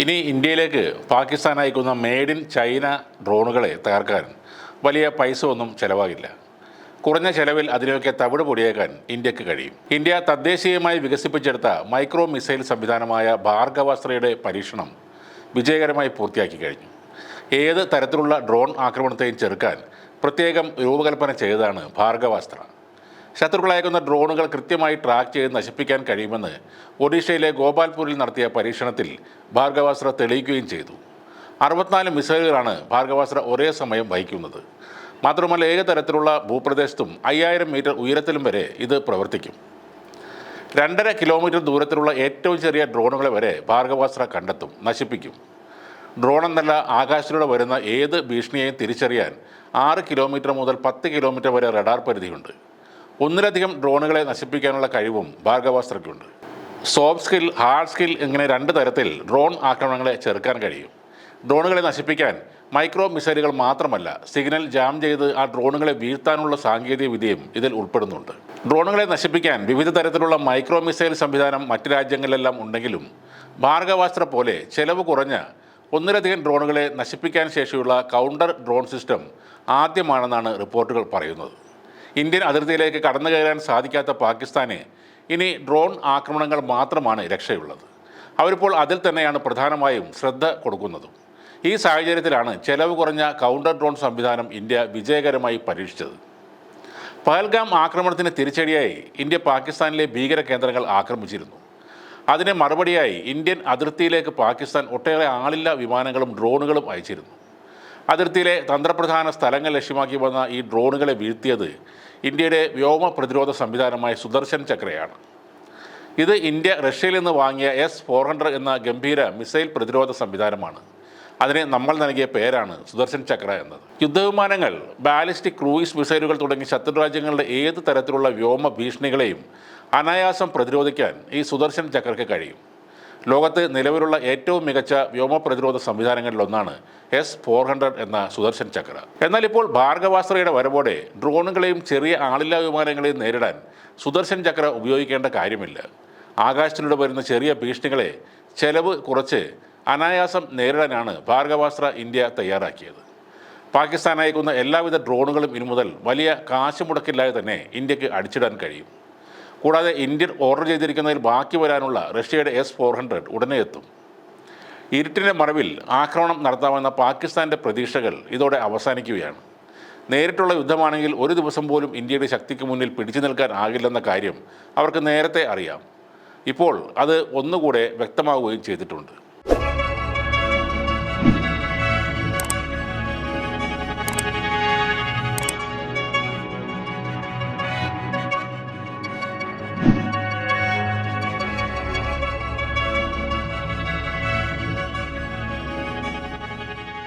ഇനി ഇന്ത്യയിലേക്ക് പാകിസ്ഥാൻ അയക്കുന്ന മെയ്ഡ് ഇൻ ചൈന ഡ്രോണുകളെ തകർക്കാൻ വലിയ പൈസ ഒന്നും ചെലവാകില്ല. കുറഞ്ഞ ചെലവിൽ അതിനെയൊക്കെ തവിട് പൊടിയേക്കാൻ ഇന്ത്യയ്ക്ക് കഴിയും. ഇന്ത്യ തദ്ദേശീയമായി വികസിപ്പിച്ചെടുത്ത മൈക്രോ മിസൈൽ സംവിധാനമായ ഭാർഗവാസ്ത്രയുടെ പരീക്ഷണം വിജയകരമായി പൂർത്തിയാക്കി കഴിഞ്ഞു. ഏത് തരത്തിലുള്ള ഡ്രോൺ ആക്രമണത്തെയും ചെറുക്കാൻ പ്രത്യേകം രൂപകൽപ്പന ചെയ്തതാണ് ഭാർഗവാസ്ത്ര ശത്രുക്കളയക്കുന്ന ഡ്രോണുകൾ കൃത്യമായി ട്രാക്ക് ചെയ്ത് നശിപ്പിക്കാൻ കഴിയുമെന്ന് ഒഡീഷയിലെ ഗോപാൽപൂരിൽ നടത്തിയ പരീക്ഷണത്തിൽ ഭാർഗവാസ്ത്ര തെളിയിക്കുകയും ചെയ്തു. അറുപത്തിനാല് മിസൈലുകളാണ് ഭാർഗവാസ്ത്ര ഒരേ സമയം വഹിക്കുന്നത്. മാത്രമല്ല ഏക തരത്തിലുള്ള ഭൂപ്രദേശത്തും അയ്യായിരം മീറ്റർ ഉയരത്തിലും വരെ ഇത് പ്രവർത്തിക്കും. രണ്ടര കിലോമീറ്റർ ദൂരത്തിലുള്ള ഏറ്റവും ചെറിയ ഡ്രോണുകളെ വരെ ഭാർഗവാസ്ത്ര കണ്ടെത്തും നശിപ്പിക്കും. ഡ്രോൺ എന്നല്ല ആകാശത്തിലൂടെ വരുന്ന ഏത് ഭീഷണിയെയും തിരിച്ചറിയാൻ ആറ് കിലോമീറ്റർ മുതൽ പത്ത് കിലോമീറ്റർ വരെ റഡാർ പരിധിയുണ്ട്. ഒന്നിലധികം ഡ്രോണുകളെ നശിപ്പിക്കാനുള്ള കഴിവും ഭാർഗവാസ്ത്രയ്ക്കുണ്ട്. സോഫ്റ്റ് സ്കിൽ ഹാർഡ് സ്കിൽ ഇങ്ങനെ രണ്ട് തരത്തിൽ ഡ്രോൺ ആക്രമണങ്ങളെ ചെറുക്കാൻ കഴിയും. ഡ്രോണുകളെ നശിപ്പിക്കാൻ മൈക്രോ മിസൈലുകൾ മാത്രമല്ല സിഗ്നൽ ജാം ചെയ്ത് ആ ഡ്രോണുകളെ വീഴ്ത്താനുള്ള സാങ്കേതിക വിദ്യയും ഇതിൽ ഉൾപ്പെടുന്നുണ്ട്. ഡ്രോണുകളെ നശിപ്പിക്കാൻ വിവിധ തരത്തിലുള്ള മൈക്രോ മിസൈൽ സംവിധാനം മറ്റ് രാജ്യങ്ങളിലെല്ലാം ഉണ്ടെങ്കിലും ഭാർഗവാസ്ത്ര പോലെ ചെലവ് കുറഞ്ഞ ഒന്നിലധികം ഡ്രോണുകളെ നശിപ്പിക്കാൻ ശേഷിയുള്ള കൗണ്ടർ ഡ്രോൺ സിസ്റ്റം ആദ്യമാണെന്നാണ് റിപ്പോർട്ടുകൾ പറയുന്നത്. ഇന്ത്യൻ അതിർത്തിയിലേക്ക് കടന്നു കയറാൻ സാധിക്കാത്ത പാകിസ്ഥാന് ഇനി ഡ്രോൺ ആക്രമണങ്ങൾ മാത്രമാണ് രക്ഷയുള്ളത്. അവരിപ്പോൾ അതിൽ തന്നെയാണ് പ്രധാനമായും ശ്രദ്ധ കൊടുക്കുന്നതും. ഈ സാഹചര്യത്തിലാണ് ചെലവ് കുറഞ്ഞ കൗണ്ടർ ഡ്രോൺ സംവിധാനം ഇന്ത്യ വിജയകരമായി പരീക്ഷിച്ചത്. പഹൽഗാം ആക്രമണത്തിന് തിരിച്ചടിയായി ഇന്ത്യ പാകിസ്ഥാനിലെ ഭീകര കേന്ദ്രങ്ങൾ ആക്രമിച്ചിരുന്നു. അതിന് മറുപടിയായി ഇന്ത്യൻ അതിർത്തിയിലേക്ക് പാകിസ്ഥാൻ ഒട്ടേറെ ആളില്ല വിമാനങ്ങളും ഡ്രോണുകളും അയച്ചിരുന്നു. അതിർത്തിയിലെ തന്ത്രപ്രധാന സ്ഥലങ്ങൾ ലക്ഷ്യമാക്കി വന്ന ഈ ഡ്രോണുകളെ വീഴ്ത്തിയത് ഇന്ത്യയുടെ വ്യോമ പ്രതിരോധ സംവിധാനമായ സുദർശൻ ചക്രയാണ്. ഇത് ഇന്ത്യ റഷ്യയിൽ നിന്ന് വാങ്ങിയ എസ് ഫോർ ഹൺഡ്രഡ് എന്ന ഗംഭീര മിസൈൽ പ്രതിരോധ സംവിധാനമാണ്. അതിന് നമ്മൾ നൽകിയ പേരാണ് സുദർശൻ ചക്ര എന്നത്. യുദ്ധവിമാനങ്ങൾ ബാലിസ്റ്റിക് ക്രൂയിസ് മിസൈലുകൾ തുടങ്ങി ശത്രുരാജ്യങ്ങളുടെ ഏത് തരത്തിലുള്ള വ്യോമ ഭീഷണികളെയും അനായാസം പ്രതിരോധിക്കാൻ ഈ സുദർശൻ ചക്രയ്ക്ക് കഴിയും. ലോകത്ത് നിലവിലുള്ള ഏറ്റവും മികച്ച വ്യോമ പ്രതിരോധ സംവിധാനങ്ങളിലൊന്നാണ് എസ് ഫോർ ഹൺഡ്രഡ് എന്ന സുദർശൻ ചക്ര. എന്നാൽ ഇപ്പോൾ ഭാർഗവാസ്ത്രയുടെ വരവോടെ ഡ്രോണുകളെയും ചെറിയ ആളില്ലാ വിമാനങ്ങളെയും നേരിടാൻ സുദർശൻ ചക്ര ഉപയോഗിക്കേണ്ട കാര്യമില്ല. ആകാശത്തിലൂടെ വരുന്ന ചെറിയ ഭീഷണികളെ ചെലവ് കുറച്ച് അനായാസം നേരിടാനാണ് ഭാർഗവാസ്ത്ര ഇന്ത്യ തയ്യാറാക്കിയത്. പാകിസ്ഥാൻ അയക്കുന്ന എല്ലാവിധ ഡ്രോണുകളും ഇനി മുതൽ വലിയ കാശ് മുടക്കില്ലാതെ തന്നെ ഇന്ത്യയ്ക്ക് അടിച്ചിടാൻ കഴിയും. കൂടാതെ ഇന്ത്യൻ ഓർഡർ ചെയ്തിരിക്കുന്നതിൽ ബാക്കി വരാനുള്ള റഷ്യയുടെ എസ് ഫോർ ഹൺഡ്രഡ് ഉടനെ എത്തും. ഇരുട്ടിന്റെ മറവിൽ ആക്രമണം നടത്താമെന്ന പാകിസ്ഥാന്റെ പ്രതീക്ഷകൾ ഇതോടെ അവസാനിക്കുകയാണ്. നേരിട്ടുള്ള യുദ്ധമാണെങ്കിൽ ഒരു ദിവസം പോലും ഇന്ത്യയുടെ ശക്തിക്ക് മുന്നിൽ പിടിച്ചു നിൽക്കാൻ ആകില്ലെന്ന കാര്യം അവർക്ക് നേരത്തെ അറിയാം. ഇപ്പോൾ അത് ഒന്നുകൂടെ വ്യക്തമാവുകയും ചെയ്തിട്ടുണ്ട്.